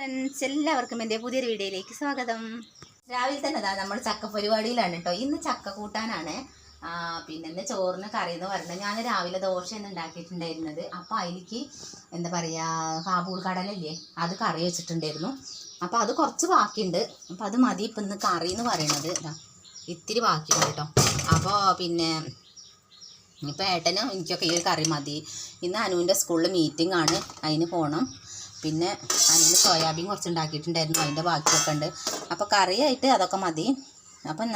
Friends എല്ലാവർക്കും എന്റെ പുതിയൊരു വീഡിയോയിലേക്ക് സ്വാഗതം. രാവിലെ തന്നെ അതാ നമ്മൾ ചക്ക പരിപാടിയിലാണ് കേട്ടോ. ഇന്ന് ചക്ക കൂട്ടാനാണ്. പിന്നെ എന്റെ ചോറിന് കറി എന്ന് പറയുന്നത് ഞാൻ രാവിലെ ദോശയാണ് ഉണ്ടാക്കിയിട്ടുണ്ടായിരുന്നത്. അപ്പോൾ അതിലേക്ക് എന്താ പറയുക കാബൂൾ കടലല്ലേ അത് കറി വെച്ചിട്ടുണ്ടായിരുന്നു. അപ്പോൾ അത് കുറച്ച് ബാക്കിയുണ്ട്. അപ്പോൾ അത് മതി ഇപ്പം ഇന്ന് കറി എന്ന് പറയുന്നത് ഇതാ ഇത്തിരി ബാക്കിയുണ്ട് കേട്ടോ. അപ്പോൾ പിന്നെ ഇപ്പം ഏട്ടനും എനിക്കൊക്കെ ഈ കറി മതി. ഇന്ന് അനുവിന്റെ സ്കൂളിൽ മീറ്റിംഗ് ആണ്. അതിന് പോകണം പിന്നെ അതിന് സോയാബീൻ കുറച്ച് ഉണ്ടാക്കിയിട്ടുണ്ടായിരുന്നു അതിന്റെ ബാക്കിയൊക്കെ ഉണ്ട്. അപ്പോൾ കറിയായിട്ട് അതൊക്കെ മതി. അപ്പം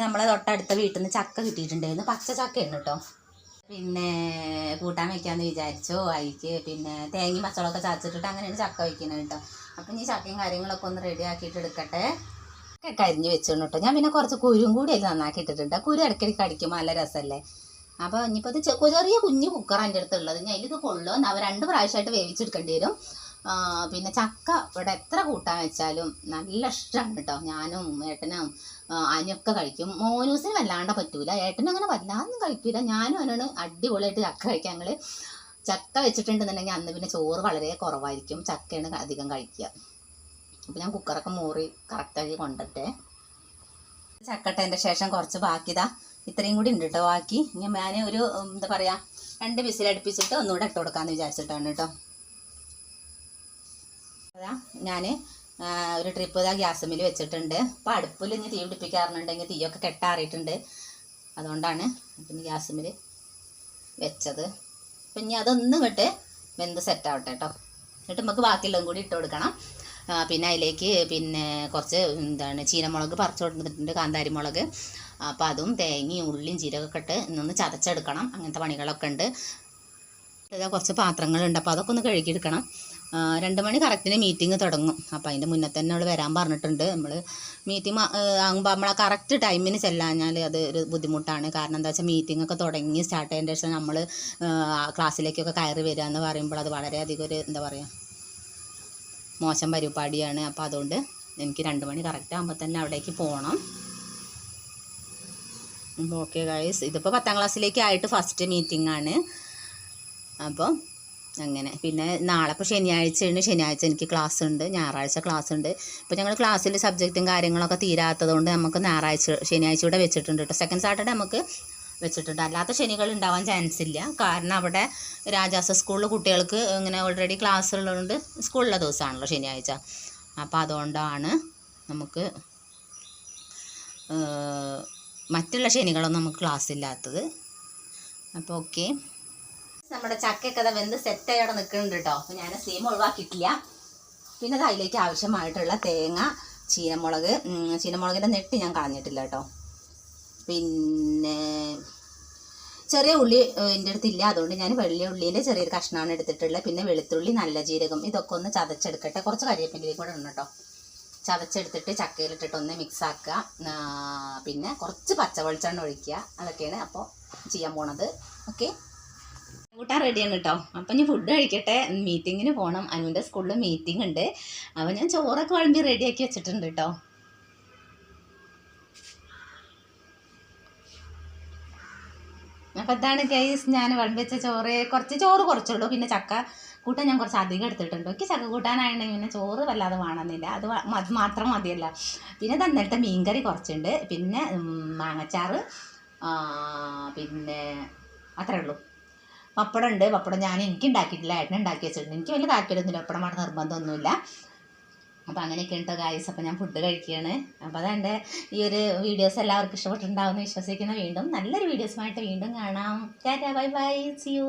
നമ്മളെ തൊട്ടടുത്ത വീട്ടിൽ നിന്ന് ചക്ക കിട്ടിയിട്ടുണ്ടായിരുന്നു. പച്ച ചക്കയാണ് കേട്ടോ. പിന്നെ കൂട്ടാൻ വെക്കാമെന്ന് വിചാരിച്ചു. അതിക്ക് പിന്നെ തേങ്ങ പച്ചളമൊക്കെ ചതച്ചിട്ടിട്ട് അങ്ങനെയാണ് ചക്ക വയ്ക്കുന്നത് കേട്ടോ. അപ്പം ഈ ചക്കയും കാര്യങ്ങളൊക്കെ ഒന്ന് റെഡി ആക്കിയിട്ട് എടുക്കട്ടെ. കരിഞ്ഞ് വെച്ചിരുന്നു കേട്ടോ. ഞാൻ പിന്നെ കുറച്ച് കുരും കൂടി അതിൽ നന്നാക്കി ഇട്ടിട്ടുണ്ട് കുരു ഇടയ്ക്കിടയ്ക്ക് അടിക്കുമ്പോൾ നല്ല രസമല്ലേ? അപ്പോൾ ഇനിയിപ്പോൾ ഇത് ചെറിയ കുഞ്ഞു കുക്കറാണ് എന്റെ അടുത്ത് ഉള്ളത് ഞാൻ ഇതിൽ കൊള്ളും അവ രണ്ട് പ്രാവശ്യമായിട്ട് വേവിച്ചെടുക്കേണ്ടി വരും. പിന്നെ ചക്ക ഇവിടെ എത്ര കൂട്ടാൻ വെച്ചാലും നല്ല ഇഷ്ടമാണ് കേട്ടോ. ഞാനും ഏട്ടനും അനിയൊക്കെ കഴിക്കും. മോനൂസിന് വല്ലാണ്ട് പറ്റൂല. ഏട്ടനും അങ്ങനെ വല്ലാതൊന്നും കഴിക്കൂല. ഞാനും അവനാണ് അടിപൊളിയായിട്ട് ചക്ക കഴിക്കുക ഞങ്ങൾ ചക്ക വെച്ചിട്ടുണ്ടെന്നുണ്ടെങ്കിൽ അന്ന് പിന്നെ ചോറ് വളരെ കുറവായിരിക്കും. ചക്കയാണ് അധികം കഴിക്കുക. അപ്പോൾ ഞാൻ കുക്കറൊക്കെ മോറി കറക്റ്റാക്കി കൊണ്ടിട്ടേ ചക്കട്ടതിന്റെ ശേഷം കുറച്ച് ബാക്കിതാ. ഇത്രയും കൂടി ഉണ്ട് കേട്ടോ ബാക്കി. ഇനി ഞാൻ ഒരു എന്താ പറയുക രണ്ട് വിസിലടുപ്പിച്ചിട്ട് ഒന്നുകൂടെ ഇട്ട് കൊടുക്കാമെന്ന് വിചാരിച്ചിട്ടാണ് കേട്ടോ ഞാൻ ഒരു ട്രിപ്പ് ഇതാ ഗ്യാസുമിൽ വെച്ചിട്ടുണ്ട്. അപ്പോൾ അടുപ്പിൽ ഇനി തീ പിടിപ്പിക്കാറുണ്ടെങ്കിൽ തീയൊക്കെ കെട്ടാറിയിട്ടുണ്ട്. അതുകൊണ്ടാണ് പിന്നെ ഗ്യാസുമിൽ വെച്ചത്. അപ്പം ഇനി അതൊന്നും ഇങ്ങോട്ട് വെന്ത് സെറ്റാവട്ടെ കേട്ടോ എന്നിട്ട് നമുക്ക് ബാക്കിയുള്ളതും കൂടി ഇട്ട് കൊടുക്കണം. പിന്നെ അതിലേക്ക് പിന്നെ കുറച്ച് എന്താണ് ചീനമുളക് പറിച്ചു കൊടുത്തിട്ടുണ്ട് കാന്താരി മുളക് അപ്പോൾ അതും തേങ്ങയും ഉള്ളിയും ജീരകമൊക്കെ ഇട്ട് ഇന്നൊന്ന് ചതച്ചെടുക്കണം. അങ്ങനത്തെ പണികളൊക്കെ ഉണ്ട്. ഇതാ കുറച്ച് പാത്രങ്ങളുണ്ട്. അപ്പോൾ അതൊക്കെ ഒന്ന് കഴുകിയെടുക്കണം. ആ, രണ്ട് മണി കറക്റ്റിന് മീറ്റിംഗ് തുടങ്ങും. അപ്പോൾ അതിന്റെ മുന്നേ തന്നെ അവൾ വരാൻ പറഞ്ഞിട്ടുണ്ട്. നമ്മൾ മീറ്റിംഗ് ആകുമ്പോൾ നമ്മളെ കറക്റ്റ് ടൈമിന് ചെല്ലാഞ്ഞാൽ അത് ഒരു ബുദ്ധിമുട്ടാണ്. കാരണം എന്താ വെച്ചാൽ മീറ്റിംഗ് ഒക്കെ തുടങ്ങി സ്റ്റാർട്ട് ചെയ്യേണ്ട ശേഷം നമ്മൾ ക്ലാസ്സിലേക്കൊക്കെ കയറി വരിക എന്ന് പറയുമ്പോൾ അത് വളരെയധികം ഒരു എന്താ പറയുക മോശം പരിപാടിയാണ്. അപ്പോൾ അതുകൊണ്ട് എനിക്ക് രണ്ട് മണി കറക്റ്റ് ആകുമ്പോൾ തന്നെ അവിടേക്ക് പോകണം ഓക്കെ ഗായ്സ് ഇതിപ്പോൾ പത്താം ക്ലാസ്സിലേക്ക് ആയിട്ട് ഫസ്റ്റ് മീറ്റിംഗ് ആണ്. അപ്പോൾ അങ്ങനെ. പിന്നെ നാളെ ഇപ്പോൾ ശനിയാഴ്ചയാണ് ശനിയാഴ്ച എനിക്ക് ക്ലാസ് ഉണ്ട്. ഞായറാഴ്ച ക്ലാസ് ഉണ്ട്. ഇപ്പോൾ ഞങ്ങൾ ക്ലാസ്സിൽ സബ്ജക്റ്റും കാര്യങ്ങളൊക്കെ തീരാത്തത് കൊണ്ട് നമുക്ക് ഞായറാഴ്ച ശനിയാഴ്ച കൂടെ വെച്ചിട്ടുണ്ട് കേട്ടോ. സെക്കൻഡ് സാറ്റർഡേ നമുക്ക് വെച്ചിട്ടുണ്ട്. അല്ലാത്ത ശനികൾ ഉണ്ടാവാൻ ചാൻസ് ഇല്ല. കാരണം അവിടെ രാജാസ സ്കൂളിൽ കുട്ടികൾക്ക് ഇങ്ങനെ ഓൾറെഡി ക്ലാസ് ഉള്ളതുകൊണ്ട് സ്കൂളിലെ ദിവസമാണല്ലോ ശനിയാഴ്ച. അപ്പോൾ അതുകൊണ്ടാണ് നമുക്ക് മറ്റുള്ള ശനികളൊന്നും നമുക്ക് ക്ലാസ് ഇല്ലാത്തത്. അപ്പോൾ ഓക്കെ നമ്മുടെ ചക്കയൊക്കെ അത് വെന്ത് സെറ്റായി അവിടെ നിൽക്കുന്നുണ്ട് കേട്ടോ അപ്പോൾ ഞാൻ സീമ ഒഴിവാക്കിയിട്ടില്ല. പിന്നെ അത് അതിലേക്ക് ആവശ്യമായിട്ടുള്ള തേങ്ങ ചീനമുളക് ചീനമുളകിന്റെ നെട്ട് ഞാൻ കളഞ്ഞിട്ടില്ല കേട്ടോ പിന്നെ ചെറിയ ഉള്ളി എന്റെ അടുത്തില്ല. അതുകൊണ്ട് ഞാൻ വലിയ ഉള്ളിയിൽ ചെറിയൊരു കഷ്ണമാണ് എടുത്തിട്ടുള്ളത്. പിന്നെ വെളുത്തുള്ളി നല്ല ജീരകം ഇതൊക്കെ ഒന്ന് ചതച്ചെടുക്കട്ടെ. കുറച്ച് കരിവേപ്പിന്റെ കൂടെ ഉണ്ട് കേട്ടോ ചതച്ചെടുത്തിട്ട് ചക്കയിലിട്ടിട്ട് ഒന്ന് മിക്സ് ആക്കുക. പിന്നെ കുറച്ച് പച്ച വെളിച്ചെണ്ണ ഒഴിക്കുക. അതൊക്കെയാണ് അപ്പോൾ ചെയ്യാൻ പോണത്. ഓക്കെ കൂട്ടാൻ റെഡിയാണ് കേട്ടോ അപ്പം ഞാൻ ഫുഡ് കഴിക്കട്ടെ. മീറ്റിങ്ങിന് പോകണം അനുവിന്റെ സ്കൂളിൽ മീറ്റിംഗ് ഉണ്ട്. അപ്പം ഞാൻ ചോറൊക്കെ വിളമ്പി റെഡിയാക്കി വെച്ചിട്ടുണ്ട് കേട്ടോ അപ്പം ഇതാണ് ഗൈസ് ഞാൻ വെച്ച ചോറ് കുറച്ച് ചോറ് കുറച്ചുള്ളൂ. പിന്നെ ചക്ക കൂട്ടാൻ ഞാൻ കുറച്ച് അധികം എടുത്തിട്ടുണ്ട്. എനിക്ക് ചക്ക കൂട്ടാനാണെങ്കിൽ പിന്നെ ചോറ് വല്ലാതെ വേണമെന്നില്ല. അത് അത് മാത്രം മതിയല്ല. പിന്നെ തന്നിട്ട് മീൻകറി കുറച്ചുണ്ട്. പിന്നെ മാങ്ങച്ചാറ് പിന്നെ അത്രേ ഉള്ളൂ. പപ്പടം ഉണ്ട്. പപ്പടം ഞാൻ എനിക്ക് ഉണ്ടാക്കിയിട്ടില്ല ഏട്ടനെ ഉണ്ടാക്കി വെച്ചിട്ടുണ്ട്. എനിക്ക് വലിയ താല്പര്യമൊന്നുമില്ല. പപ്പടം വേണം നിർബന്ധമൊന്നുമില്ല. അപ്പോൾ അങ്ങനെയൊക്കെ ഉണ്ടോ ഗായ്സ് അപ്പോൾ ഞാൻ ഫുഡ് കഴിക്കുകയാണ്. അപ്പോൾ അതെന്റെ ഈ ഒരു വീഡിയോസ് എല്ലാവർക്കും ഇഷ്ടപ്പെട്ടിട്ടുണ്ടാവുമെന്ന് വിശ്വസിക്കുന്ന. വീണ്ടും നല്ലൊരു വീഡിയോസുമായിട്ട് വീണ്ടും കാണാം. Tata bye bye see you